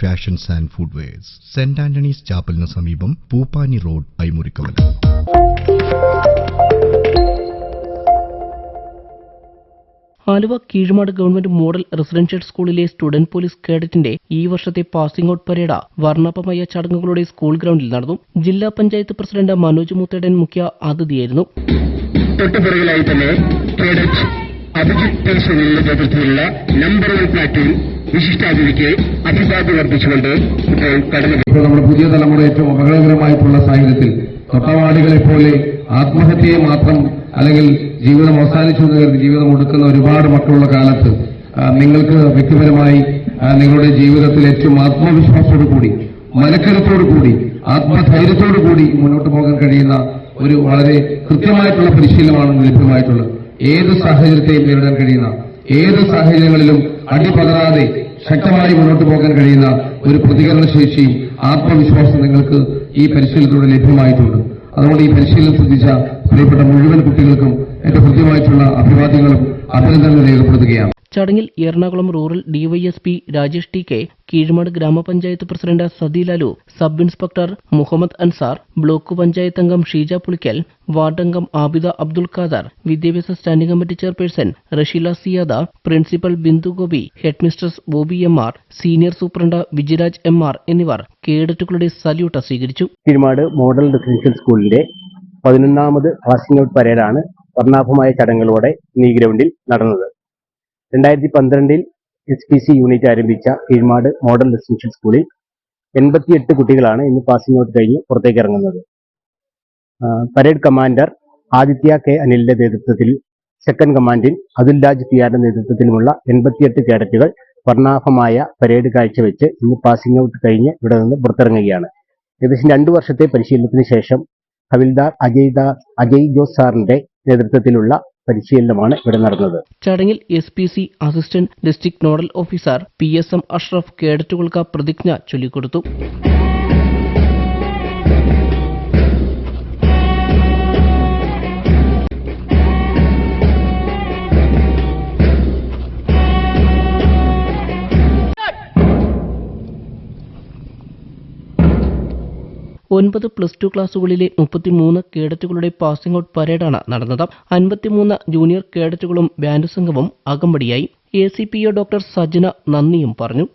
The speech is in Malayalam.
B and food wares saint Antony's ചാപ്പലിന് സമീപം Pooppani road Aimurikkavala Aluva Keezhmad government model residential സ്കൂളിലെ സ്റ്റുഡന്റ് പോലീസ് കേഡറ്റിന്റെ ഈ വർഷത്തെ പാസിംഗ് ഔട്ട് പരേഡ വർണാഭമായ ചടങ്ങുകളുടെ സ്കൂൾ ഗ്രൗണ്ടിൽ നടന്നു. ജില്ലാ പഞ്ചായത്ത് പ്രസിഡന്റ് മനോജ് മുത്തേടൻ മുഖ്യ അതിഥിയായിരുന്നു. തൊട്ടുപിറകിലായി തന്നെ കേഡറ്റ് അഭിജിത് പി സുനിലിന്റെ നേതൃത്വത്തിലുള്ള നമ്പർ വൺ പ്ലാറ്റൂൺ വിശിഷ്ടാതിഥിക്ക് അഭിവാദ്യം വർദ്ധിച്ചുകൊണ്ട് ഇപ്പോൾ കടന്നു ഇപ്പോൾ നമ്മുടെ പുതിയ തലമുറ ഏറ്റവും അപകടകരമായിട്ടുള്ള സാഹചര്യത്തിൽ തൊട്ടവാടികളെ പോലെ ആത്മഹത്യയെ മാത്രം അല്ലെങ്കിൽ ജീവിതം അവസാനിച്ചു എന്ന് കരുതി ജീവിതം ഒടുക്കുന്ന ഒരുപാട് മക്കളുള്ള കാലത്ത് നിങ്ങൾക്ക് വ്യക്തിപരമായി നിങ്ങളുടെ ജീവിതത്തിൽ ഏറ്റവും ആത്മവിശ്വാസത്തോടു കൂടി മനക്കരുത്തോടു കൂടി ആത്മധൈര്യത്തോടു കൂടി മുന്നോട്ട് പോകാൻ കഴിയുന്ന ഒരു വളരെ കൃത്യമായിട്ടുള്ള പരിശീലനമാണ് ലഭ്യമായിട്ടുള്ളത്. ഏത് സാഹചര്യത്തെയും നേരിടാൻ കഴിയുന്ന ഏത് സാഹചര്യങ്ങളിലും അടിപതറാതെ ശക്തമായി മുന്നോട്ട് പോകാൻ കഴിയുന്ന ഒരു പ്രതികരണ ശേഷി ആത്മവിശ്വാസം നിങ്ങൾക്ക് ഈ പരിശീലനത്തിലൂടെ ലഭ്യമായിട്ടുണ്ട്. അതുകൊണ്ട് ഈ പരിശീലനം ശ്രദ്ധിച്ച പ്രിയപ്പെട്ട മുഴുവൻ കുട്ടികൾക്കും എന്റെ കൃത്യമായിട്ടുള്ള അഭിവാദ്യങ്ങളും അഭിനന്ദനങ്ങളും രേഖപ്പെടുത്തുകയാണ്. ചടങ്ങിൽ Ernakulam rural DYSP Rajesh T K Keezhmad grama panchayat president Sathi Lalu sub inspector Muhammad Ansar block panchayat അംഗം ഷീജ പുളിക്കൽ അംഗം ആബിദ അബ്ദുൽ ഖാദർ വിദ്യാഭ്യാസ standing committee chairperson Rasheela Siyada principal Bindu Gopi Bobby M R senior superintendent Vijayaraj M R എന്നിവർ കേഡറ്റുകളുടെ സല്യൂട്ട് സ്വീകരിച്ചു. കീഴ്മാട് മോഡൽ റെസിഡൻഷ്യൽ സ്കൂളിലെ പതിനൊന്നാമത് പരേഡാണ് വർണാഭമായ ചടങ്ങുകളോടെ നീ ഗ്രൗണ്ടിൽ നടന്നത്. രണ്ടായിരത്തി പന്ത്രണ്ടിൽ എസ് പി സി യൂണിറ്റ് ആരംഭിച്ച കീഴ്മാട് മോഡൽ റെസിഡൻഷ്യൽ സ്കൂളിൽ എൺപത്തിയെട്ട് കുട്ടികളാണ് ഇന്ന് പാസിംഗ് ഔട്ട് കഴിഞ്ഞ് പുറത്തേക്ക് ഇറങ്ങുന്നത്. പരേഡ് കമാൻഡർ ആദിത്യ കെ അനിലിന്റെ നേതൃത്വത്തിൽ സെക്കൻഡ് കമാൻഡിൽ അതുൽ രാജ് പി ആറിന്റെ നേതൃത്വത്തിലുമുള്ള എൺപത്തിയെട്ട് കേഡറ്റുകൾ വർണാഭമായ പരേഡ് കാഴ്ചവെച്ച് ഇന്ന് പാസിംഗ് ഔട്ട് കഴിഞ്ഞ് ഇവിടെ നിന്ന് പുറത്തിറങ്ങുകയാണ്. ഏകദേശം രണ്ടു വർഷത്തെ പരിശീലനത്തിന് ശേഷം ഹവിൽദാർ അജയ് ദാസ് അജയ് ജോസ് സാറിന്റെ നേതൃത്വത്തിലുള്ള പരിശീലനമാണ് ഇവിടെ നടന്നത്. ചടങ്ങിൽ S P C assistant district nodal officer P S M Ashraf കേഡറ്റുകൾക്ക് പ്രതിജ്ഞ ചൊല്ലിക്കൊടുത്തു. ഒൻപത് പ്ലസ് ടു ക്ലാസുകളിലെ മുപ്പത്തിമൂന്ന് കേഡറ്റുകളുടെ പാസിംഗ് ഔട്ട് പരേഡാണ് നടന്നത്. അൻപത്തിമൂന്ന് ജൂനിയർ കേഡറ്റുകളും ബാൻഡ് സംഘവും അകമ്പടിയായി. A C P O doctor Sajana നന്ദിയും പറഞ്ഞു.